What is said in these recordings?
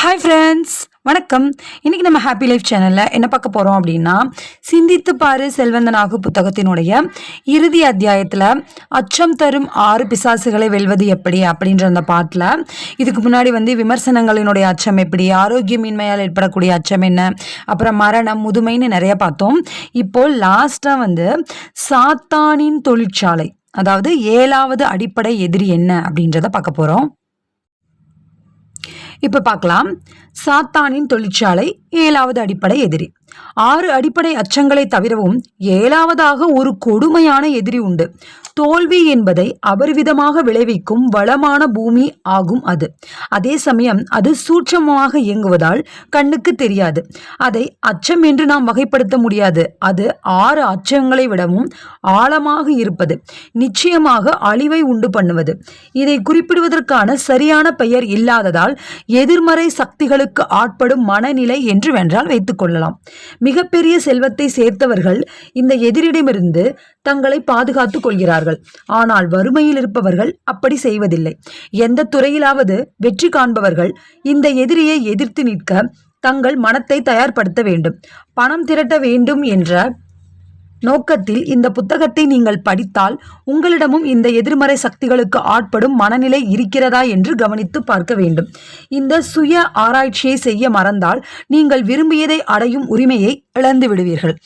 Hi friends வணக்கம். இன்றைக்கி நம்ம ஹாப்பி லைஃப் சேனலில் என்ன பார்க்க போகிறோம் அப்படின்னா சிந்தித்து பாரு செல்வந்தனாகு புத்தகத்தினுடைய இறுதி அத்தியாயத்தில் அச்சம் தரும் ஆறு பிசாசுகளை வெல்வது எப்படி அப்படின்ற அந்த பாட்டில் இதுக்கு முன்னாடி வந்து விமர்சனங்களினுடைய அச்சம் எப்படி ஆரோக்கியமின்மையால் ஏற்படக்கூடிய அச்சம் என்ன அப்புறம் மரணம் முதுமைன்னு நிறைய பார்த்தோம். இப்போ லாஸ்ட்டாக வந்து சாத்தானின் தொழிற்சாலை அதாவது ஏழாவது அடிப்படை எதிரி என்ன அப்படின்றத பார்க்க போகிறோம் இப்போ பார்க்கலாம் சாத்தானின் தொழிற்சாலை ஏழாவது அடிப்படை எதிரி. ஆறு அடிப்படை அச்சங்களை தவிரவும் ஏழாவதாக ஒரு கொடுமையான எதிரி உண்டு. தோல்வி என்பதை அபரிவிதமாக விளைவிக்கும் வளமான பூமி ஆகும் அது. அதே சமயம் அது சூட்சமமாக இயங்குவதால் கண்ணுக்கு தெரியாது. அதை அச்சம் என்று நாம் வகைப்படுத்த முடியாது. அது ஆறு அச்சங்களை விடவும் ஆழமாக இருப்பது நிச்சயமாக அழிவை உண்டு பண்ணுவது. இதை குறிப்பிடுவதற்கான சரியான பெயர் இல்லாததால் எதிர்மறை சக்திகள் சக்திகளுக்கு ஆட்படும் மனநிலை என்று வென்றால் வைத்துக் கொள்ளலாம். மிகப்பெரிய செல்வத்தை சேர்த்தவர்கள் இந்த எதிரிடமிருந்து தங்களை பாதுகாத்துக் கொள்கிறார்கள். ஆனால் வறுமையில் இருப்பவர்கள் அப்படி செய்வதில்லை. எந்த துறையிலாவது வெற்றி காண்பவர்கள் இந்த எதிரியை எதிர்த்து நிற்க தங்கள் மனத்தை தயார்படுத்த வேண்டும். பணம் திரட்ட வேண்டும் என்ற நோக்கத்தில் இந்த புத்தகத்தை நீங்கள் படித்தால் உங்களிடமும் இந்த எதிர்மறை சக்திகளுக்கு ஆட்படும் மனநிலை இருக்கிறதா என்று கவனித்து பார்க்க வேண்டும். இந்த சுய ஆராய்ச்சியை செய்ய மறந்தால் நீங்கள் விரும்பியதை அடையும் உரிமையை இழந்து விடுவீர்கள்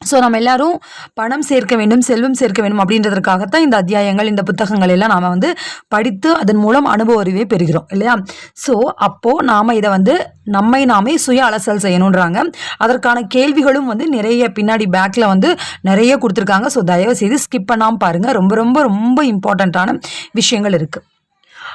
ஸோ நம்ம எல்லாரும் பணம் சேர்க்க வேண்டும் செல்வம் சேர்க்க வேண்டும் அப்படின்றதுக்காகத்தான் இந்த அத்தியாயங்கள் இந்த புத்தகங்கள் எல்லாம் நாம் வந்து படித்து அதன் மூலம் அனுபவ அறிவை பெறுகிறோம் இல்லையா? ஸோ அப்போது நாம் இதை வந்து நம்மை நாமே சுய அலசல் செய்யணுன்றாங்க அதற்கான கேள்விகளும் வந்து நிறைய பின்னாடி பேக்கில் வந்து நிறைய கொடுத்துருக்காங்க. ஸோ தயவு செய்து ஸ்கிப் பண்ணாமல் பாருங்கள் ரொம்ப ரொம்ப ரொம்ப இம்பார்ட்டண்ட்டான விஷயங்கள் இருக்குது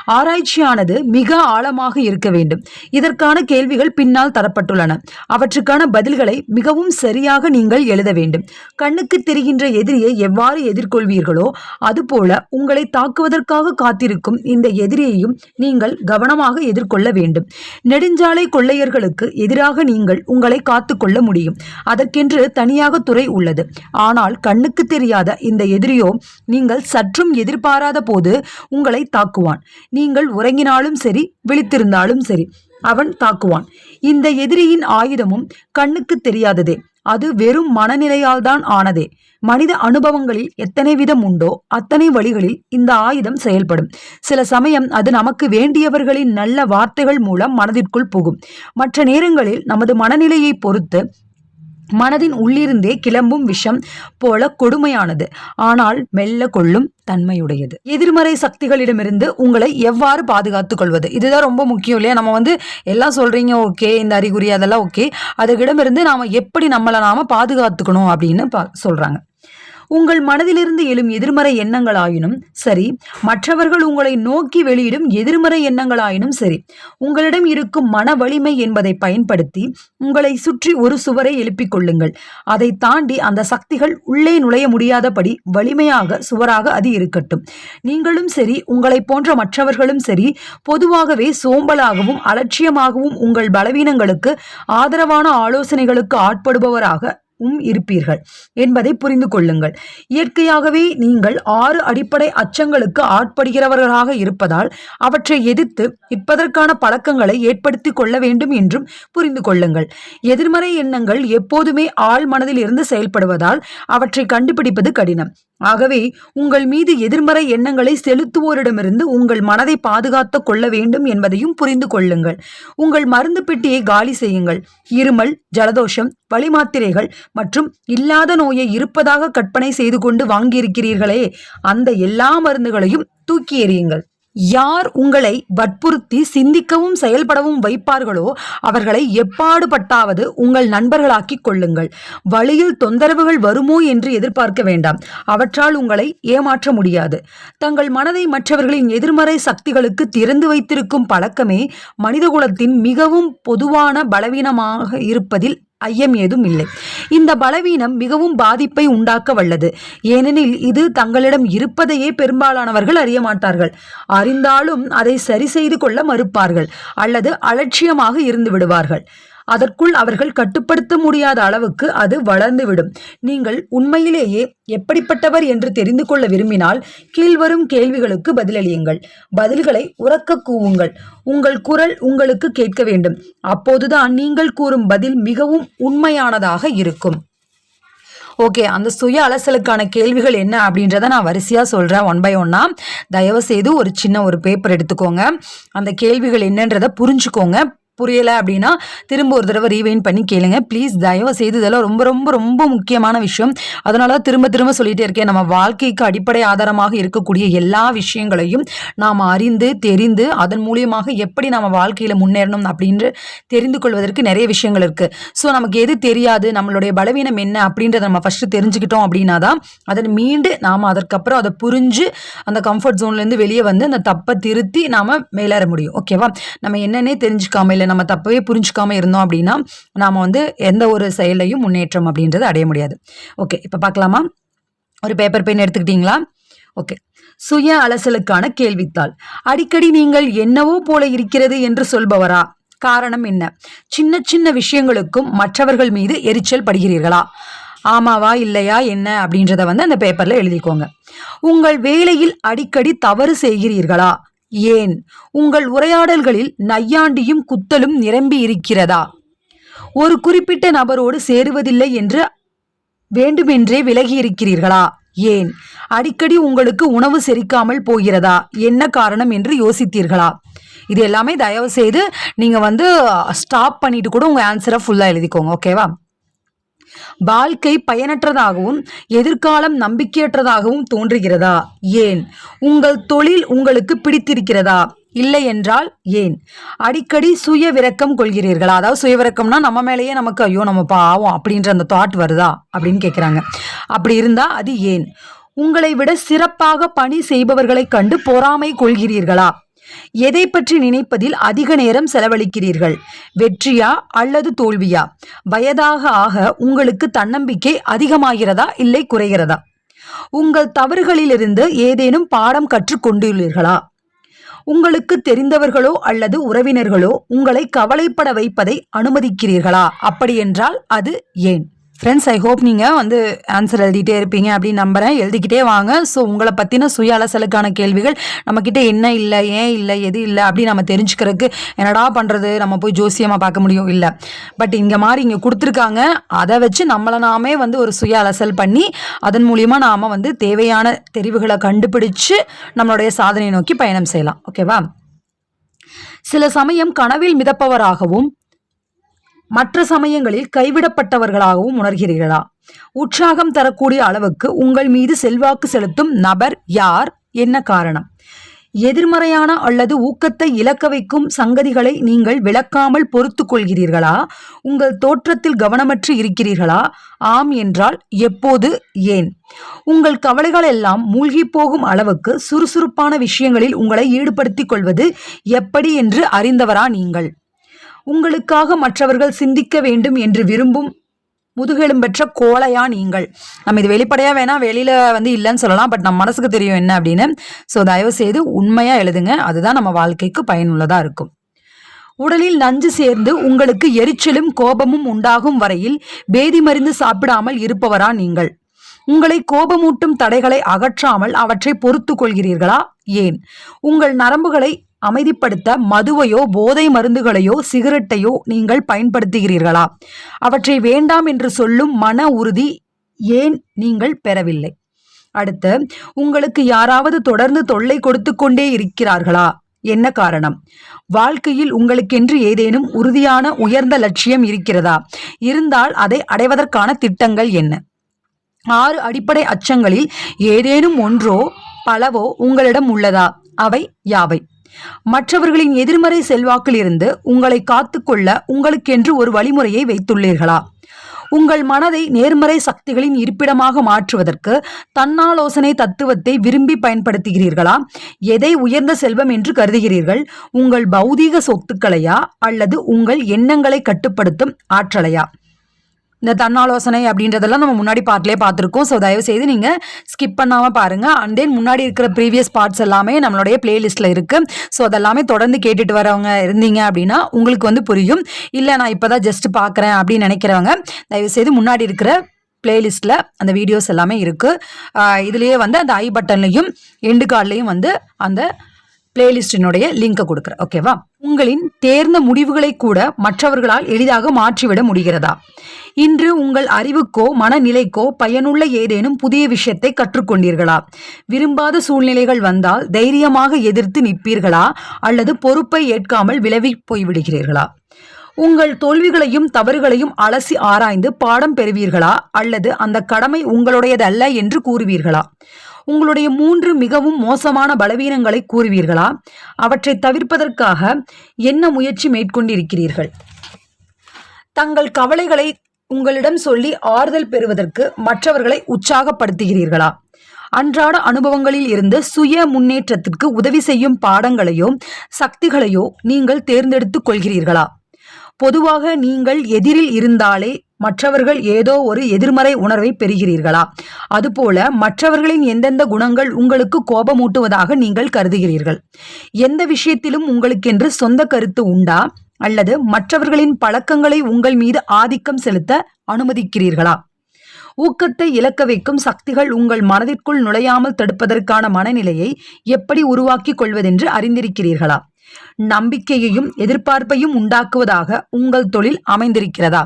ஆராய்ச்சியானது மிக ஆழமாக இருக்க வேண்டும். இதற்கான கேள்விகள் பின்னால் தரப்பட்டுள்ளன. அவற்றுக்கான பதில்களை மிகவும் சரியாக நீங்கள் எழுத வேண்டும். கண்ணுக்கு தெரிகின்ற எதிரியை எவ்வாறு எதிர்கொள்வீர்களோ அதுபோல உங்களை தாக்குவதற்காக காத்திருக்கும் இந்த எதிரியையும் நீங்கள் கவனமாக எதிர்கொள்ள வேண்டும். நெடுஞ்சாலை கொள்ளையர்களுக்கு எதிராக நீங்கள் உங்களை காத்துக்கொள்ள முடியும். அதற்கென்று தனியாக துறை உள்ளது. ஆனால் கண்ணுக்கு தெரியாத இந்த எதிரியோ நீங்கள் சற்றும் எதிர்பாராத போது உங்களை தாக்குவான். நீங்கள் உறங்கினாலும் சரி விழித்திருந்தாலும் சரி அவன் தாக்குவான். இந்த எதிரியின் ஆயுதமும் கண்ணுக்கு தெரியாததே. அது வெறும் மனநிலையால் தான் ஆனதே. மனித அனுபவங்களில் எத்தனை விதம் உண்டோ அத்தனை வழிகளில் இந்த ஆயுதம் செயல்படும். சில சமயம் அது நமக்கு வேண்டியவர்களின் நல்ல வார்த்தைகள் மூலம் மனதிற்குள் புகும். மற்ற நேரங்களில் நமது மனநிலையை பொறுத்து மனதின் உள்ளிருந்தே கிளம்பும் விஷம் போல கொடுமையானது. ஆனால் மெல்ல கொள்ளும் தன்மையுடையது. எதிர்மறை சக்திகளிடமிருந்து உங்களை எவ்வாறு பாதுகாத்துக் கொள்வது? இதுதான் ரொம்ப முக்கியம் இல்லையா? நம்ம வந்து எல்லாம் சொல்றீங்க ஓகே இந்த அறிகுறி அதெல்லாம் ஓகே. அதுக்கிடமிருந்து நாம எப்படி நம்மளை நாம பாதுகாத்துக்கணும் அப்படின்னு பா சொல்றாங்க. உங்கள் மனதிலிருந்து எழும் எதிர்மறை எண்ணங்களாயினும் சரி மற்றவர்கள் உங்களை நோக்கி வெளியிடும் எதிர்மறை எண்ணங்களாயினும் சரி உங்களிடம் இருக்கும் மன வலிமை என்பதை பயன்படுத்தி உங்களை சுற்றி ஒரு சுவரை எழுப்பிக் கொள்ளுங்கள். அதை தாண்டி அந்த சக்திகள் உள்ளே நுழைய முடியாதபடி வலிமையாக சுவராக அது இருக்கட்டும். நீங்களும் சரி உங்களை போன்ற மற்றவர்களும் சரி பொதுவாகவே சோம்பலாகவும் அலட்சியமாகவும் உங்கள் பலவீனங்களுக்கு ஆதரவான ஆலோசனைகளுக்கு ஆட்படுபவராக உம் இருப்பீர்கள் என்பதை புரிந்து கொள்ளுங்கள். இயற்கையாகவே நீங்கள் ஆறு அடிப்படை அச்சங்களுக்கு ஆட்படுகிறவர்களாக இருப்பதால் அவற்றை எதிர்த்து நிற்பதற்கான பழக்கங்களை ஏற்படுத்தி கொள்ள வேண்டும் என்றும் புரிந்து கொள்ளுங்கள். எதிர்மறை எண்ணங்கள் எப்போதுமே ஆள் மனதில் இருந்து செயல்படுவதால் அவற்றை கண்டுபிடிப்பது கடினம். ஆகவே உங்கள் மீது எதிர்மறை எண்ணங்களை செலுத்துவோரிடமிருந்து உங்கள் மனதை பாதுகாத்து கொள்ள வேண்டும் என்பதையும் புரிந்து கொள்ளுங்கள். உங்கள் மருந்து பெட்டியை காலி செய்யுங்கள். இருமல் ஜலதோஷம் வழிமாத்திரைகள் மற்றும் இல்லாத நோயை இருப்பதாக கற்பனை செய்து கொண்டு வாங்கியிருக்கிறீர்களே அந்த எல்லா மருந்துகளையும் தூக்கி எறியுங்கள். யார் உங்களை வற்புறுத்தி சிந்திக்கவும் செயல்படவும் வைப்பார்களோ அவர்களை எப்பாடுபட்டாவது உங்கள் நண்பர்களாக்கிக் கொள்ளுங்கள். வழியில் தொந்தரவுகள் வருமோ என்று எதிர்பார்க்க வேண்டாம். அவற்றால் உங்களை ஏமாற்ற முடியாது. தங்கள் மனதை மற்றவர்களின் எதிர்மறை சக்திகளுக்கு திறந்து வைத்திருக்கும் பழக்கமே மனிதகுலத்தின் மிகவும் பொதுவான பலவீனமாக இருப்பதில் ஐயம் ஏதும் இல்லை. இந்த பலவீனம் மிகவும் பாதிப்பை உண்டாக்க வல்லது. ஏனெனில் இது தங்களிடம் இருப்பதையே பெரும்பாலானவர்கள் அறிய மாட்டார்கள். அறிந்தாலும் அதை சரி செய்து கொள்ள மறுப்பார்கள். அல்லது அலட்சியமாக இருந்து விடுவார்கள். அதற்குள் அவர்கள் கட்டுப்படுத்த முடியாத அளவுக்கு அது வளர்ந்துவிடும். நீங்கள் உண்மையிலேயே எப்படிப்பட்டவர் என்று தெரிந்து கொள்ள விரும்பினால் கீழ்வரும் கேள்விகளுக்கு பதிலளியுங்கள். பதில்களை உறக்க கூவுங்கள். உங்கள் குரல் உங்களுக்கு கேட்க வேண்டும். அப்போதுதான் நீங்கள் கூறும் பதில் மிகவும் உண்மையானதாக இருக்கும். ஓகே அந்த சுய அலசலுக்கான கேள்விகள் என்ன அப்படின்றத நான் வரிசையாக சொல்கிறேன் ஒன் பை ஒன்னா தயவு செய்து ஒரு சின்ன ஒரு பேப்பர் எடுத்துக்கோங்க. அந்த கேள்விகள் என்னன்றதை புரிஞ்சுக்கோங்க. புரியலை அப்படின்னா திரும்ப ஒரு தடவை ரீவைன் பண்ணி கேளுங்க. ப்ளீஸ் தயவு செய்து இதெல்லாம் ரொம்ப ரொம்ப ரொம்ப முக்கியமான விஷயம். அதனால தான் திரும்ப திரும்ப சொல்லிட்டே இருக்கேன். நம்ம வாழ்க்கைக்கு அடிப்படை ஆதாரமாக இருக்கக்கூடிய எல்லா விஷயங்களையும் நாம் அறிந்து தெரிந்து அதன் மூலியமாக எப்படி நம்ம வாழ்க்கையில் முன்னேறணும் அப்படின்னு தெரிந்து கொள்வதற்கு நிறைய விஷயங்கள் இருக்குது ஸோ நமக்கு எது தெரியாது நம்மளுடைய பலவீனம் என்ன அப்படின்றத நம்ம ஃபஸ்ட்டு தெரிஞ்சுக்கிட்டோம் அப்படின்னா தான் அதன் மீண்டு நாம் அதற்கப்புறம் அதை புரிஞ்சு அந்த கம்ஃபர்ட் ஜோன்லேருந்து வெளியே வந்து அந்த தப்பை திருத்தி நாம் மேலேற முடியும். ஓகேவா நம்ம என்னன்னே தெரிஞ்சுக்காமல் இல்லை நம்ம தப்பவே புரிஞ்சுக்காம இருந்தோம் அப்படின்னா நாம் வந்து எந்த ஒரு செயலையும் முன்னேற்றம் அப்படின்றது அடைய முடியாது. ஓகே இப்போ பார்க்கலாமா? ஒரு பேப்பர் பென் எடுத்துக்கிட்டீங்களா? ஓகே சுய அலசலுக்கான கேள்வித்தாள். அடிக்கடி நீங்கள் என்னவோ போல இருக்கிறது என்று சொல்பவரா? காரணம் என்ன? சின்ன சின்ன விஷயங்களுக்கும் மற்றவர்கள் மீது எரிச்சல் படுகிறீர்களா? ஆமாவா இல்லையா என்ன அப்படின்றத வந்து அந்த பேப்பர்ல எழுதிக்கோங்க. உங்கள் வேலையில் அடிக்கடி தவறு செய்கிறீர்களா? ஏன்? உங்கள் உரையாடல்களில் நையாண்டியும் குத்தலும் நிரம்பி இருக்கிறதா ஒரு குறிப்பிட்ட நபரோடு சேருவதில்லை என்று வேண்டுமென்றே விலகி இருக்கிறீர்களா ஏன்? அடிக்கடி உங்களுக்கு உணவு செரிக்காமல் போகிறதா? என்ன காரணம் என்று யோசித்தீர்களா? இது எல்லாமே தயவு செய்து நீங்க வந்து ஸ்டாப் பண்ணிட்டு கூட உங்க ஆன்சரை ஃபுல்லா எழுதிக்கோங்க ஓகேவா வாழ்க்கை பயனற்றதாகவும் எதிர்காலம் நம்பிக்கையற்றதாகவும் தோன்றுகிறதா? ஏன்? உங்கள் தொழில் உங்களுக்கு பிடித்திருக்கிறதா? இல்லை என்றால் ஏன்? அடிக்கடி சுய விரக்கம் கொள்கிறீர்களா? அதாவது சுய விரக்கம்னா நம்ம மேலேயே நமக்கு ஐயோ நம்ம பாவம் அப்படின்ற அந்த தாட் வருதா? அப்படின்னு கேட்குறாங்க அப்படி இருந்தால் அது ஏன்? உங்களை விட சிறப்பாக பணி செய்பவர்களைக் கண்டு பொறாமை கொள்கிறீர்களா? எதை பற்றி நினைப்பதில் அதிக நேரம் செலவழிக்கிறீர்கள்? வெற்றியா அல்லது தோல்வியா? வயதாக ஆக உங்களுக்கு தன்னம்பிக்கை அதிகமாகிறதா இல்லை குறைகிறதா? உங்கள் தவறுகளிலிருந்து ஏதேனும் பாடம் கற்றுக்கொண்டுள்ளீர்களா? உங்களுக்கு தெரிந்தவர்களோ அல்லது உறவினர்களோ உங்களை கவலைப்பட வைப்பதை அனுமதிக்கிறீர்களா? அப்படியென்றால் அது ஏன்? ஃப்ரெண்ட்ஸ் ஐ ஹோப் நீங்கள் வந்து ஆன்சர் எழுதிட்டே இருப்பீங்க அப்படின்னு நம்புகிறேன் எழுதிக்கிட்டே வாங்க. ஸோ உங்களை பற்றின சுய அலசலுக்கான கேள்விகள் நம்மக்கிட்ட என்ன இல்லை ஏன் இல்லை எது இல்லை அப்படின்னு நம்ம தெரிஞ்சுக்கிறதுக்கு என்னடா பண்ணுறது நம்ம போய் ஜோசியமாக பார்க்க முடியும் இல்லை. பட் இங்கே மாதிரி இங்கே கொடுத்துருக்காங்க. அதை வச்சு நம்மளை நாமே வந்து ஒரு சுய அலசல் பண்ணி அதன் மூலியமாக நாம் வந்து தேவையான தெரிவுகளை கண்டுபிடிச்சு நம்மளுடைய சாதனையை நோக்கி பயணம் செய்யலாம். ஓகேவா சில சமயம் கனவில் மிதப்பவராகவும் மற்ற சமயங்களில் கைவிடப்பட்டவர்களாகவும் உணர்கிறீர்களா? உற்சாகம் தரக்கூடிய அளவுக்கு உங்கள் மீது செல்வாக்கு செலுத்தும் நபர் யார்? என்ன காரணம்? எதிர்மறையான அல்லது ஊக்கத்தை இழக்க வைக்கும் சங்கதிகளை நீங்கள் விளக்காமல் பொறுத்து கொள்கிறீர்களா? உங்கள் தோற்றத்தில் கவனமற்று இருக்கிறீர்களா? ஆம் என்றால் எப்போது ஏன்? உங்கள் கவலைகள் எல்லாம் மூழ்கி போகும் அளவுக்கு சுறுசுறுப்பான விஷயங்களில் உங்களை ஈடுபடுத்திக் கொள்வது எப்படி என்று அறிந்தவரா நீங்கள்? உங்களுக்காக மற்றவர்கள் சிந்திக்க வேண்டும் என்று விரும்பும் முதுகெலும்பெற்ற கோழையா நீங்கள். நம்ம இது வெளிப்படையாக வேணால் வெளியில் வந்து இல்லைன்னு சொல்லலாம் பட் நம்ம மனசுக்கு தெரியும் என்ன அப்படின்னு. ஸோ தயவு செய்து உண்மையாக எழுதுங்க. அதுதான் நம்ம வாழ்க்கைக்கு பயனுள்ளதாக இருக்கும். உடலில் நஞ்சு சேர்ந்து உங்களுக்கு எரிச்சலும் கோபமும் உண்டாகும் வரையில் பேதி மருந்து சாப்பிடாமல் இருப்பவரா நீங்கள். உங்களை கோபமூட்டும் தடைகளை அகற்றாமல் அவற்றை பொறுத்து கொள்கிறீர்களா? ஏன்? உங்கள் நரம்புகளை அமைதிப்படுத்த மதுவையோ போதை மருந்துகளையோ சிகரெட்டையோ நீங்கள் பயன்படுத்துகிறீர்களா? அவற்றை வேண்டாம் என்று சொல்லும் மன உறுதி ஏன் நீங்கள் பெறவில்லை? அடுத்து உங்களுக்கு யாராவது தொடர்ந்து தொல்லை கொடுத்து கொண்டே இருக்கிறார்களா? என்ன காரணம்? வாழ்க்கையில் உங்களுக்கென்று ஏதேனும் உறுதியான உயர்ந்த லட்சியம் இருக்கிறதா? இருந்தால் அதை அடைவதற்கான திட்டங்கள் என்ன? ஆறு அடிப்படை அச்சங்களில் ஏதேனும் ஒன்றோ பலவோ உங்களிடம் உள்ளதா? அவை யாவை? மற்றவர்களின் எதிர்மறை செல்வாக்கிலிருந்து உங்களை காத்துக்கொள்ள உங்களுக்கென்று ஒரு வழிமுறையை வைத்துள்ளீர்களா? உங்கள் மனதை நேர்மறை சக்திகளின் இருப்பிடமாக மாற்றுவதற்கு தன்னாலோசனை தத்துவத்தை விரும்பி பயன்படுத்துகிறீர்களா? எதை உயர்ந்த செல்வம் என்று கருதுகிறீர்கள்? உங்கள் பௌதீக சொத்துக்களையா? அல்லது உங்கள் எண்ணங்களை கட்டுப்படுத்தும் ஆற்றலையா? இந்த தன்னாலோசனை அப்படின்றதெல்லாம் நம்ம முன்னாடி பார்ட்லேயே பார்த்துருக்கோம். ஸோ தயவு செய்து நீங்கள் ஸ்கிப் பண்ணாமல் பாருங்கள் அண்ட் தென் முன்னாடி இருக்கிற ப்ரீவியஸ் பார்ட்ஸ் எல்லாமே நம்மளுடைய பிளேலிஸ்ட்டில் இருக்குது ஸோ அதெல்லாமே தொடர்ந்து கேட்டுட்டு வரவங்க இருந்தீங்க அப்படின்னா உங்களுக்கு வந்து புரியும். இல்லை நான் இப்போ தான் ஜஸ்ட் பார்க்குறேன் அப்படின்னு நினைக்கிறவங்க தயவு செய்து முன்னாடி இருக்கிற பிளேலிஸ்ட்டில் அந்த வீடியோஸ் எல்லாமே இருக்குது இதுலேயே வந்து அந்த ஐ பட்டன்லையும் எண்டு கார்ட்லேயும் வந்து அந்த பிளேலிஸ்டினுடைய லிங்கை கொடுக்குறேன். ஓகேவா உங்களின் தேர்ந்த முடிவுகளை கூட மற்றவர்களால் எளிதாக மாற்றிவிட முடிகிறதா? இன்று உங்கள் அறிவுக்கோ மனநிலைக்கோ பயனுள்ள ஏதேனும் புதிய விஷயத்தை கற்றுக்கொண்டீர்களா? விரும்பாத சூழ்நிலைகள் வந்தால் தைரியமாக எதிர்த்து நிற்பீர்களா? அல்லது பொறுப்பை ஏற்காமல் விலவி போய்விடுகிறீர்களா? உங்கள் தோல்விகளையும் தவறுகளையும் அலசி ஆராய்ந்து பாடம் பெறுவீர்களா? அல்லது அந்த கடமை உங்களுடையதல்ல என்று கூறுவீர்களா? உங்களுடைய மூன்று மிகவும் மோசமான பலவீனங்களை கூறுவீர்களா? அவற்றை தவிர்ப்பதற்காக என்ன முயற்சி மேற்கொண்டிருக்கிறீர்கள்? தங்கள் கவலைகளை உங்களிடம் சொல்லி ஆறுதல் பெறுவதற்கு மற்றவர்களை உற்சாகப்படுத்துகிறீர்களா? அன்றாட அனுபவங்களில் இருந்து சுய முன்னேற்றத்திற்கு உதவி செய்யும் பாடங்களையோ சக்திகளையோ நீங்கள் தேர்ந்தெடுத்துக் கொள்கிறீர்களா? பொதுவாக நீங்கள் எதிரில் இருந்தாலே மற்றவர்கள் ஏதோ ஒரு எதிர்மறை உணர்வை பெறுகிறீர்களா? அதுபோல மற்றவர்களின் எந்தெந்த குணங்கள் உங்களுக்கு கோபமூட்டுவதாக நீங்கள் கருதுகிறீர்கள்? எந்த விஷயத்திலும் உங்களுக்கென்று சொந்த கருத்து உண்டா? அல்லது மற்றவர்களின் பழக்கங்களை உங்கள் மீது ஆதிக்கம் செலுத்த அனுமதிக்கிறீர்களா? ஊக்கத்தை இழக்க வைக்கும் சக்திகள் உங்கள் மனதிற்குள் நுழையாமல் தடுப்பதற்கான மனநிலையை எப்படி உருவாக்கிக் கொள்வதென்று அறிந்திருக்கிறீர்களா? நம்பிக்கையையும் எதிர்பார்ப்பையும் உண்டாக்குவதாக உங்கள் தொழில் அமைந்திருக்கிறதா?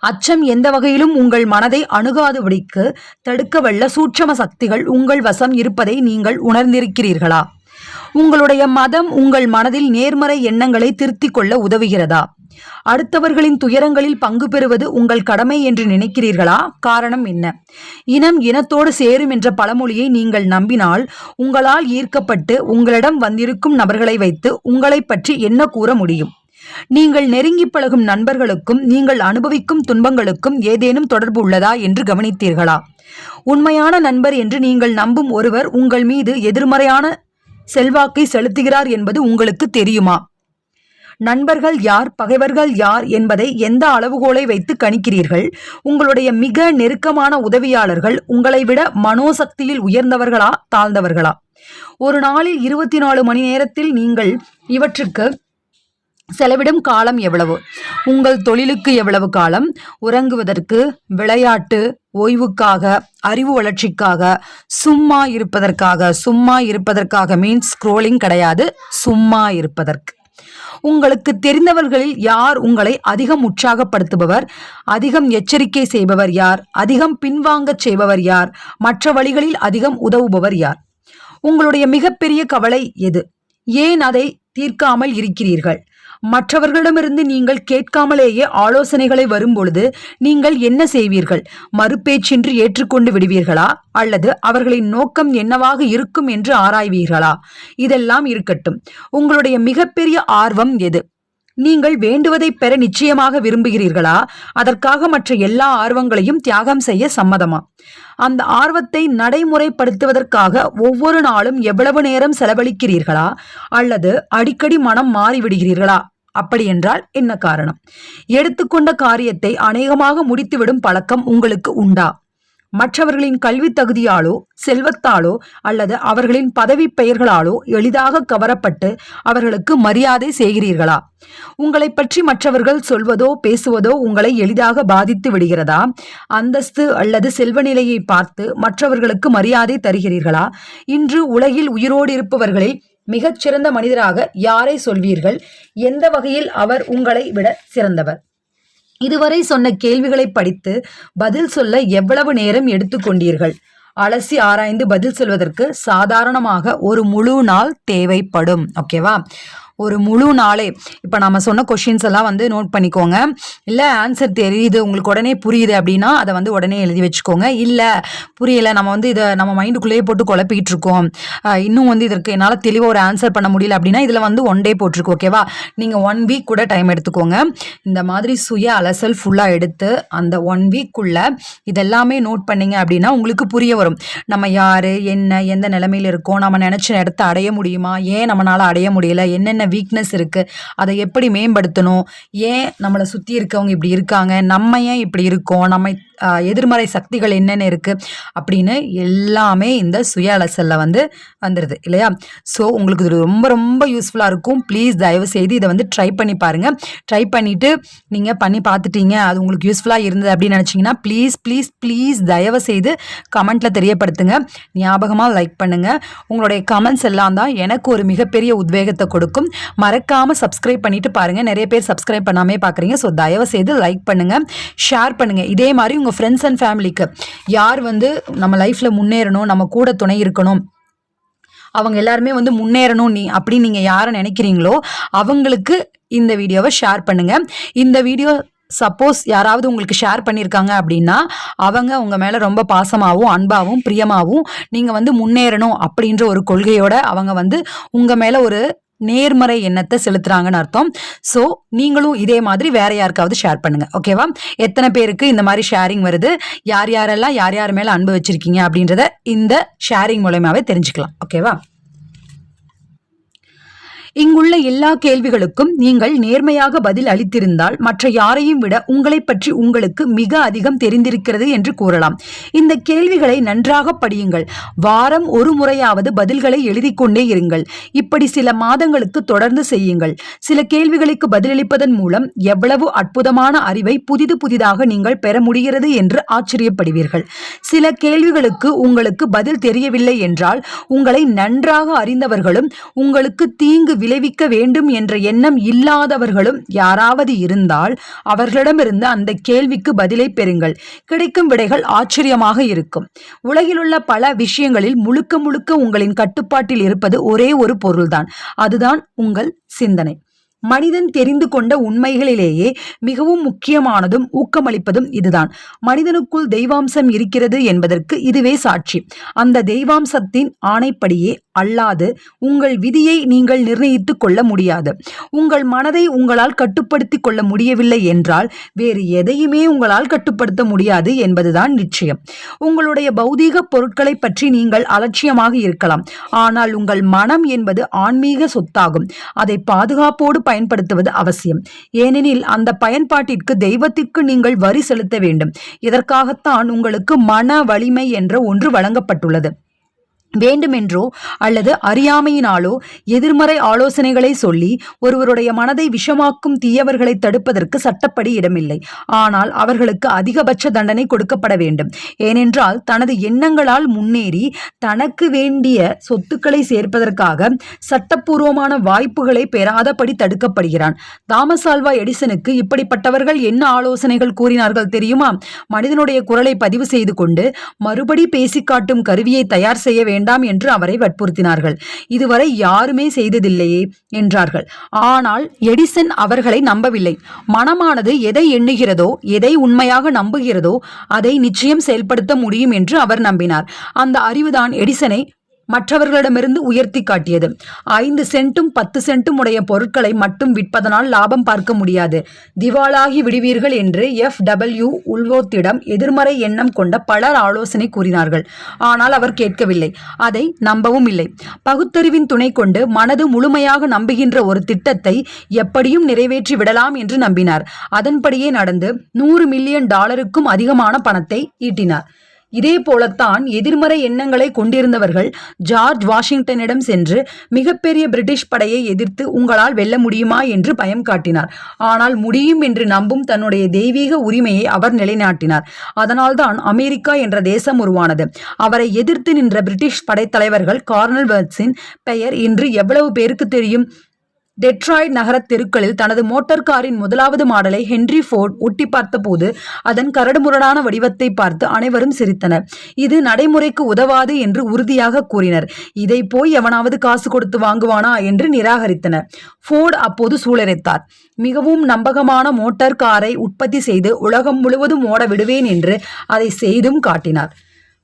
அச்சம் எந்த வகையிலும் உங்கள் மனதை அணுகாதபடிக்கு தடுக்க வல்ல சூட்சம சக்திகள் உங்கள் வசம் இருப்பதை நீங்கள் உணர்ந்திருக்கிறீர்களா? உங்களுடைய மதம் உங்கள் மனதில் நேர்மறை எண்ணங்களை திருத்திக் கொள்ள உதவுகிறதா? அடுத்தவர்களின் துயரங்களில் பங்கு பெறுவது உங்கள் கடமை என்று நினைக்கிறீர்களா? காரணம் என்ன? இனம் இனத்தோடு சேரும் என்ற பழமொழியை நீங்கள் நம்பினால் உங்களால் ஈர்க்கப்பட்டு உங்களிடம் வந்திருக்கும் நபர்களை வைத்து உங்களை பற்றி என்ன கூற முடியும்? நீங்கள் நெருங்கி பழகும் நண்பர்களுக்கும் நீங்கள் அனுபவிக்கும் துன்பங்களுக்கும் ஏதேனும் தொடர்பு உள்ளதா என்று கவனித்தீர்களா? உண்மையான நண்பர் என்று நீங்கள் நம்பும் ஒருவர் உங்கள் மீது எதிர்மறையான செல்வாக்கை செலுத்துகிறார் என்பது உங்களுக்கு தெரியுமா? நண்பர்கள் யார் பகைவர்கள் யார் என்பதை எந்த அளவுகோலை வைத்து கணிக்கிறீர்கள்? உங்களுடைய மிக நெருக்கமான உதவியாளர்கள் உங்களை விட மனோசக்தியில் உயர்ந்தவர்களா தாழ்ந்தவர்களா? ஒரு நாளில் இருபத்தி நாலு மணி நேரத்தில் நீங்கள் இவற்றுக்கு செலவிடும் காலம் எவ்வளவு? உங்கள் தொழிலுக்கு எவ்வளவு காலம்? உறங்குவதற்கு விளையாட்டு ஓய்வுக்காக அறிவு வளர்ச்சிக்காக சும்மா இருப்பதற்காக சும்மா இருப்பதற்காக மீன்ஸ் ஸ்க்ரோலிங் கிடையாது சும்மா இருப்பதற்கு. உங்களுக்கு தெரிந்தவர்களில் யார் உங்களை அதிகம் உற்சாகப்படுத்துபவர்? அதிகம் எச்சரிக்கை செய்பவர் யார்? அதிகம் பின்வாங்கச் செய்பவர் யார்? மற்ற வழிகளில் அதிகம் உதவுபவர் யார்? உங்களுடைய மிகப்பெரிய கவலை எது? ஏன் அதை தீர்க்காமல் இருக்கிறீர்கள்? மற்றவர்களிடமிருந்து நீங்கள் கேட்காமலேயே ஆலோசனைகளை வரும்பொழுது நீங்கள் என்ன செய்வீர்கள்? மறுபேச்சின்றி ஏற்றுக்கொண்டு விடுவீர்களா? அல்லது அவர்களின் நோக்கம் என்னவாக இருக்கும் என்று ஆராய்வீர்களா? இதெல்லாம் இருக்கட்டும். உங்களுடைய மிகப்பெரிய ஆர்வம் எது? நீங்கள் வேண்டுவதை பெற நிச்சயமாக விரும்புகிறீர்களா? அதற்காக மற்ற எல்லா ஆர்வங்களையும் தியாகம் செய்ய சம்மதமா? அந்த ஆர்வத்தை நடைமுறைப்படுத்துவதற்காக ஒவ்வொரு நாளும் எவ்வளவு நேரம் செலவழிக்கிறீர்களா? அல்லது அடிக்கடி மனம் மாறிவிடுகிறீர்களா? அப்படி என்றால் என்ன காரணம்? எடுத்துக்கொண்ட காரியத்தை அநேகமாக முடித்துவிடும் பழக்கம் உங்களுக்கு உண்டா? மற்றவர்களின் கல்வி தகுதியாலோ செல்வத்தாலோ அல்லது அவர்களின் பதவி பெயர்களாலோ எளிதாக கவரப்பட்டு அவர்களுக்கு மரியாதை செய்கிறீர்களா? உங்களை பற்றி மற்றவர்கள் சொல்வதோ பேசுவதோ உங்களை எளிதாக பாதித்து விடுகிறதா? அந்தஸ்து அல்லது செல்வ நிலையை பார்த்து மற்றவர்களுக்கு மரியாதை தருகிறீர்களா? இன்று உலகில் உயிரோடு இருப்பவர்களில் மிகச்சிறந்த மனிதராக யாரை சொல்வீர்கள்? எந்த வகையில் அவர் உங்களை விட சிறந்தவர்? இதுவரை சொன்ன கேள்விகளை படித்து பதில் சொல்ல எவ்வளவு நேரம் எடுத்துக்கொண்டீர்கள் அலசி ஆராய்ந்து பதில் சொல்வதற்கு சாதாரணமாக ஒரு முழு நாள் தேவைப்படும். ஓகேவா? ஒரு முழு நாளே. இப்போ நம்ம சொன்ன கொஷின்ஸ் எல்லாம் வந்து நோட் பண்ணிக்கோங்க. இல்லை ஆன்சர் தெரியுது உங்களுக்கு உடனே புரியுது அப்படின்னா அதை வந்து உடனே எழுதி வச்சுக்கோங்க. இல்லை புரியலை நம்ம வந்து இதை நம்ம மைண்டுக்குள்ளேயே போட்டு குழப்பிக்கிட்டு இருக்கோம். இன்னும் வந்து இதற்கு என்னால் தெளிவாக ஒரு ஆன்சர் பண்ண முடியல அப்படின்னா இதில் வந்து ஒன் டே போட்டிருக்கு ஓகேவா நீங்கள் ஒன் வீக் கூட டைம் எடுத்துக்கோங்க. இந்த மாதிரி சுய அலசல் ஃபுல்லாக எடுத்து அந்த ஒன் வீக்குள்ளே இதெல்லாமே நோட் பண்ணீங்க அப்படின்னா உங்களுக்கு புரிய வரும். நம்ம யார் என்ன எந்த நிலைமையில் இருக்கோம் நம்ம நினச்ச இடத்த அடைய முடியுமா? ஏன் நம்மளால் அடைய முடியல? என்னென்ன வீக்னஸ் இருக்குது அதை எப்படி மேம்படுத்தணும்? ஏன் நம்மளை சுற்றி இருக்கவங்க இப்படி இருக்காங்க? நம்ம ஏன் இப்படி இருக்கோம்? நம்ம எதிர்மறை சக்திகள் என்னென்ன இருக்குது அப்படின்னு எல்லாமே இந்த சுய அலசலில் வந்து வந்துடுது இல்லையா? ஸோ உங்களுக்கு இது ரொம்ப ரொம்ப யூஸ்ஃபுல்லாக இருக்கும். ப்ளீஸ் தயவு செய்து இதை வந்து ட்ரை பண்ணி பாருங்கள் ட்ரை பண்ணிவிட்டு நீங்கள் பண்ணி பார்த்துட்டீங்க அது உங்களுக்கு யூஸ்ஃபுல்லாக இருந்தது அப்படின்னு நினச்சிங்கன்னா ப்ளீஸ் ப்ளீஸ் ப்ளீஸ் தயவு செய்து கமெண்ட்டில் தெரியப்படுத்துங்க. ஞாபகமாக லைக் பண்ணுங்கள் உங்களுடைய கமெண்ட்ஸ் எல்லாம் தான் எனக்கு ஒரு மிகப்பெரிய உத்வேகத்தை கொடுக்கும். மறக்காமல் சப்ஸ்கிரைப் பண்ணிட்டு பாருங்கள் நிறைய பேர் சப்ஸ்கிரைப் பண்ணாமே பார்க்குறீங்க ஸோ தயவு செய்து லைக் பண்ணுங்கள் ஷேர் பண்ணுங்கள் இதே மாதிரி உங்கள் ஃப்ரெண்ட்ஸ் அண்ட் ஃபேமிலிக்கு யார் வந்து நம்ம லைஃப்பில் முன்னேறணும் நம்ம கூட துணை இருக்கணும் அவங்க எல்லாருமே வந்து முன்னேறணும் நீ அப்படின்னு நீங்கள் யாரை நினைக்கிறீங்களோ அவங்களுக்கு இந்த வீடியோவை ஷேர் பண்ணுங்கள் இந்த வீடியோ சப்போஸ் யாராவது உங்களுக்கு ஷேர் பண்ணியிருக்காங்க அப்படின்னா அவங்க உங்கள் மேலே ரொம்ப பாசமாகவும் அன்பாகவும் பிரியமாகவும் நீங்கள் வந்து முன்னேறணும் அப்படின்ற ஒரு கொள்கையோட அவங்க வந்து உங்கள் மேலே ஒரு நேர்மறை எண்ணத்தை செலுத்துறாங்கன்னு அர்த்தம். ஸோ நீங்களும் இதே மாதிரி வேற யாருக்காவது ஷேர் பண்ணுங்க. ஓகேவா எத்தனை பேருக்கு இந்த மாதிரி ஷேரிங் வருது? யார் யாரெல்லாம் யார் யார் மேலே அன்பு வச்சிருக்கீங்க அப்படின்றத இந்த ஷேரிங் மூலயமாவே தெரிஞ்சுக்கலாம். ஓகேவா இங்குள்ள எல்லா கேள்விகளுக்கும் நீங்கள் நேர்மையாக பதில் அளித்திருந்தால் மற்ற யாரையும் விட உங்களைப் பற்றி உங்களுக்கு மிக அதிகம் தெரிந்திருக்கிறது என்று கூறலாம். இந்த கேள்விகளை நன்றாக படியுங்கள். வாரம் ஒரு முறையாவது பதில்களை எழுதிக்கொண்டே இருங்கள். இப்படி சில மாதங்களுக்கு தொடர்ந்து செய்யுங்கள். சில கேள்விகளுக்கு பதிலளிப்பதன் மூலம் எவ்வளவு அற்புதமான அறிவை புதிது புதிதாக நீங்கள் பெற முடிகிறது என்று ஆச்சரியப்படுவீர்கள். சில கேள்விகளுக்கு உங்களுக்கு பதில் தெரியவில்லை என்றால் உங்களை நன்றாக அறிந்தவர்களும் உங்களுக்கு தீங்கு விளைவிக்க வேண்டும் என்ற எண்ணம் இல்லாதவர்களும் யாராவது இருந்தால் அவர்களிடமிருந்து அந்த கேள்விக்கு பதிலை பெறுங்கள். கிடைக்கும் விடைகள் ஆச்சரியமாக இருக்கும். உலகிலுள்ள பல விஷயங்களில் முழுக்க முழுக்க உங்களின் கட்டுப்பாட்டில் இருப்பது ஒரே ஒரு பொருள்தான். அதுதான் உங்கள் சிந்தனை. மனிதன் தெரிந்து கொண்ட உண்மைகளிலேயே மிகவும் முக்கியமானதும் ஊக்கமளிப்பதும் இதுதான். மனிதனுக்குள் தெய்வாம்சம் இருக்கிறது என்பதற்கு இதுவே சாட்சி. அந்த தெய்வாம்சத்தின் ஆணைப்படியே அல்லாது உங்கள் விதியை நீங்கள் நிர்ணயித்துக் கொள்ள முடியாது. உங்கள் மனதை உங்களால் கட்டுப்படுத்திக் கொள்ள முடியவில்லை என்றால் வேறு எதையுமே உங்களால் கட்டுப்படுத்த முடியாது என்பதுதான் நிச்சயம். உங்களுடைய பௌதீக பொருட்களை பற்றி நீங்கள் அலட்சியமாக இருக்கலாம். ஆனால் உங்கள் மனம் என்பது ஆன்மீக சொத்தாகும். அதை பாதுகாப்போடு பயன்படுத்துவது அவசியம். ஏனெனில் அந்த பயன்பாட்டிற்கு தெய்வத்திற்கு நீங்கள் வரி செலுத்த வேண்டும். இதற்காகத்தான் உங்களுக்கு மன வலிமை என்ற ஒன்று வழங்கப்பட்டுள்ளது. வேண்டுமென்றோ அல்லது அறியாமையினாலோ எதிர்மறை ஆலோசனைகளை சொல்லி ஒருவருடைய மனதை விஷமாக்கும் தீயவர்களை தடுப்பதற்கு சட்டப்படி இடமில்லை. ஆனால் அவர்களுக்கு அதிகபட்ச தண்டனை கொடுக்கப்பட வேண்டும். ஏனென்றால் தனது எண்ணங்களால் முன்னேறி தனக்கு வேண்டிய சொத்துக்களை சேர்ப்பதற்காக சட்டப்பூர்வமான வாய்ப்புகளை பெறாதபடி தடுக்கப்படுகிறான். தாமஸ் ஆல்வா எடிசனுக்கு இப்படிப்பட்டவர்கள் என்ன ஆலோசனைகள் கூறினார்கள் தெரியுமா? மனிதனுடைய குரலை பதிவு செய்து கொண்டு மறுபடி பேசிக்காட்டும் கருவியை தயார் செய்ய வேண்டும். என்று அவரை வற்புறுத்தினார்கள். இதுவரை யாருமே செய்ததில்லையே என்றார்கள். ஆனால் எடிசன் அவர்களை நம்பவில்லை. மனமானது எதை எண்ணுகிறதோ எதை உண்மையாக நம்புகிறதோ அதை நிச்சயம் செயல்படுத்த முடியும் என்று அவர் நம்பினார். அந்த அறிவுதான் எடிசனை மற்றவர்களிடமிருந்து உயர்த்தி காட்டியது. ஐந்து சென்ட்டும் பத்து சென்ட்டும் உடைய பொருட்களை மட்டும் விற்பதனால் லாபம் பார்க்க முடியாது. திவாலாகி விடுவீர்கள் என்று எஃப். டபிள்யூ. உல்வோத்திடம் எதிர்மறை எண்ணம் கொண்ட பலர் ஆலோசனை கூறினார்கள். ஆனால் அவர் கேட்கவில்லை. அதை நம்பவும் இல்லை. பகுத்தறிவின் துணை கொண்டு மனது முழுமையாக நம்புகின்ற ஒரு திட்டத்தை எப்படியும் நிறைவேற்றி விடலாம் என்று நம்பினார். அதன்படியே நடந்து நூறு மில்லியன் டாலருக்கும் அதிகமான பணத்தை ஈட்டினார். இதே போலத்தான் எதிர்மறை எண்ணங்களை கொண்டிருந்தவர்கள் ஜார்ஜ் வாஷிங்டனிடம் சென்று மிகப்பெரிய பிரிட்டிஷ் படையை எதிர்த்து உங்களால் வெல்ல முடியுமா என்று பயம் காட்டினார். ஆனால் முடியும் என்று நம்பும் தன்னுடைய தெய்வீக உரிமையை அவர் நிலைநாட்டினார். அதனால்தான் அமெரிக்கா என்ற தேசம் உருவானது. அவரை எதிர்த்து நின்ற பிரிட்டிஷ் படைத்தலைவர்கள் கார்னல் வெல்ஸின் பெயர் இன்று எவ்வளவு பேருக்கு தெரியும்? டெட்ராய்ட் நகரத் தெருக்களில் தனது மோட்டார் காரின் முதலாவது மாடலை ஹென்றி ஃபோர்ட் ஒட்டி பார்த்தபோது அதன் கரடுமுரடான வடிவத்தை பார்த்து அனைவரும் சிரித்தனர். இது நடைமுறைக்கு உதவாது என்று உறுதியாக கூறினர். இதை போய் எவனாவது காசு கொடுத்து வாங்குவானா என்று நிராகரித்தனர். ஃபோர்ட் அப்போது சூழரைத்தார் மிகவும் நம்பகமான மோட்டார் காரை உற்பத்தி செய்து உலகம் முழுவதும் ஓட விடுவேன் என்று அதை செய்தும் காட்டினார்.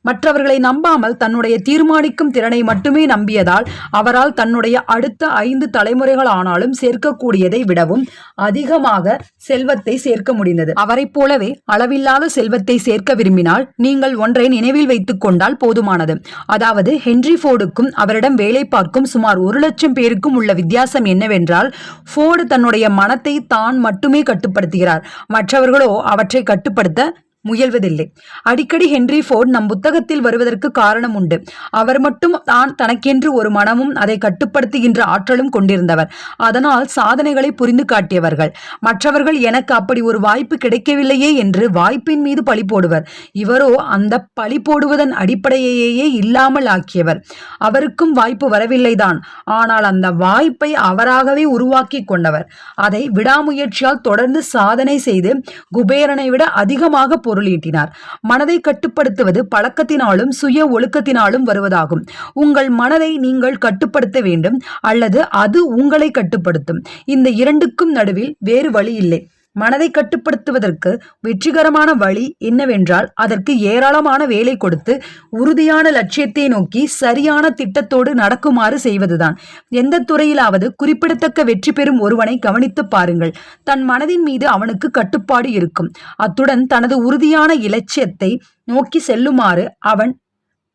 மற்றவர்களை நம்பாமல் தன்னுடைய தீர்மானிக்கும் திறனை மட்டுமே நம்பியதால் அவரால் தன்னுடைய அடுத்த ஐந்து தலைமுறைகள் ஆனாலும் சேர்க்கக்கூடியதை விடவும் அதிகமாக செல்வத்தை சேர்க்க முடிந்தது. அவரைப் போலவே அளவில்லாத செல்வத்தை சேர்க்க விரும்பினால் நீங்கள் ஒன்றை நினைவில் வைத்துக் கொண்டால் போதுமானது. அதாவது ஹென்றி ஃபோர்டுக்கும் அவரிடம் வேலை பார்க்கும் சுமார் ஒரு லட்சம் பேருக்கும் உள்ள வித்தியாசம் என்னவென்றால் ஃபோர்டு தன்னுடைய மனத்தை தான் மட்டுமே கட்டுப்படுத்துகிறார். மற்றவர்களோ அவற்றை கட்டுப்படுத்த முயல்வதில்லை. அடிக்கடி ஹென்றி ஃபோர்ட் நம் புத்தகத்தில் வருவதற்கு காரணம் உண்டு. அவர் மட்டும் தான் தனக்கென்று ஒரு மனமும் அதை கட்டுப்படுத்துகின்ற ஆற்றலும் கொண்டிருந்தவர். அதனால் சாதனைகளை புரிந்து காட்டியவர்கள். மற்றவர்கள் எனக்கு அப்படி ஒரு வாய்ப்பு கிடைக்கவில்லையே என்று வாய்ப்பின் மீது பழி போடுவர். இவரோ அந்த பழி போடுவதன் அடிப்படையையே இல்லாமல் ஆக்கியவர். அவருக்கும் வாய்ப்பு வரவில்லைதான். ஆனால் அந்த வாய்ப்பை அவராகவே உருவாக்கி கொண்டவர். அதை விடாமுயற்சியால் தொடர்ந்து சாதனை செய்து குபேரனை விட அதிகமாக பொருளீட்டினார் மனதை கட்டுப்படுத்துவது பழக்கத்தினாலும் சுய ஒழுக்கத்தினாலும் வருவதாகும். உங்கள் மனதை நீங்கள் கட்டுப்படுத்த வேண்டும் அல்லது அது உங்களை கட்டுப்படுத்தும். இந்த இரண்டுக்கும் நடுவில் வேறு வழி இல்லை. மனதை கட்டுப்படுத்துவதற்கு வெற்றிகரமான வழி என்னவென்றால் அதற்கு ஏராளமான வேலை கொடுத்து உறுதியான லட்சியத்தை நோக்கி சரியான திட்டத்தோடு நடக்குமாறு செய்வதுதான். எந்த துறையிலாவது குறிப்பிடத்தக்க வெற்றி பெறும் ஒருவனை கவனித்து பாருங்கள். தன் மனதின் மீது அவனுக்கு கட்டுப்பாடு இருக்கும். அத்துடன் தனது உறுதியான இலட்சியத்தை நோக்கி செல்லுமாறு அவன்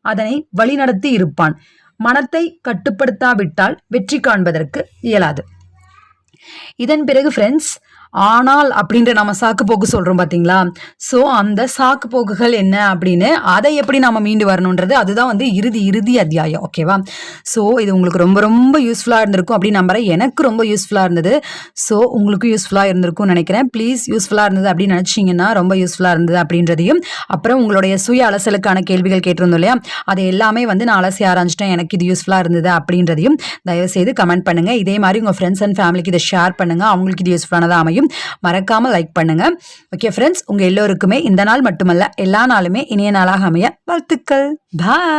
அதனை வழிநடத்தி இருப்பான். மனத்தை கட்டுப்படுத்தாவிட்டால் வெற்றி காண்பதற்கு இயலாது. இதன் பிறகு ஃப்ரெண்ட்ஸ் ஆனால் அப்படின்ற நம்ம சாக்கு போக்கு சொல்கிறோம் பார்த்தீங்களா ஸோ அந்த சாக்கு போக்குகள் என்ன அப்படின்னு அதை எப்படி நம்ம மீண்டு வரணுன்றது அதுதான் வந்து இறுதி இறுதி அத்தியாயம் ஓகேவா ஸோ இது உங்களுக்கு ரொம்ப ரொம்ப யூஸ்ஃபுல்லாக இருந்திருக்கும் அப்படின்னு நம்புறேன். எனக்கு ரொம்ப யூஸ்ஃபுல்லாக இருந்தது. ஸோ உங்களுக்கும் யூஸ்ஃபுல்லாக இருந்திருக்கும்னு நினைக்கிறேன். ப்ளீஸ் யூஸ்ஃபுல்லாக இருந்தது அப்படின்னு நினச்சிங்கன்னா ரொம்ப யூஸ்ஃபுல்லாக இருந்தது அப்படின்றதையும் அப்புறம் உங்களுடைய சுய அலசலுக்கான கேள்விகள் கேட்டிருந்தோம் இல்லையா? அதை எல்லாமே வந்து நான் அலசி ஆரம்பிச்சிட்டேன் எனக்கு இது யூஸ்ஃபுல்லாக இருந்தது அப்படின்றதையும் தயவுசெய்து கமெண்ட் பண்ணுங்கள் இதே மாதிரி உங்கள் ஃப்ரெண்ட்ஸ் அண்ட் ஃபேமிலிக்கு இதை ஷேர் பண்ணுங்கள் அவங்களுக்கு இது யூஸ்ஃபுல்லானதாக அமையும். மறக்காமல் லைக் பண்ணுங்கள் ஓகே ஃப்ரெண்ட்ஸ் உங்கள் எல்லோருக்குமே இந்த நாள் மட்டுமல்ல எல்லா நாளுமே இனிய நாளாக அமைய வாழ்த்துக்கள். பாய்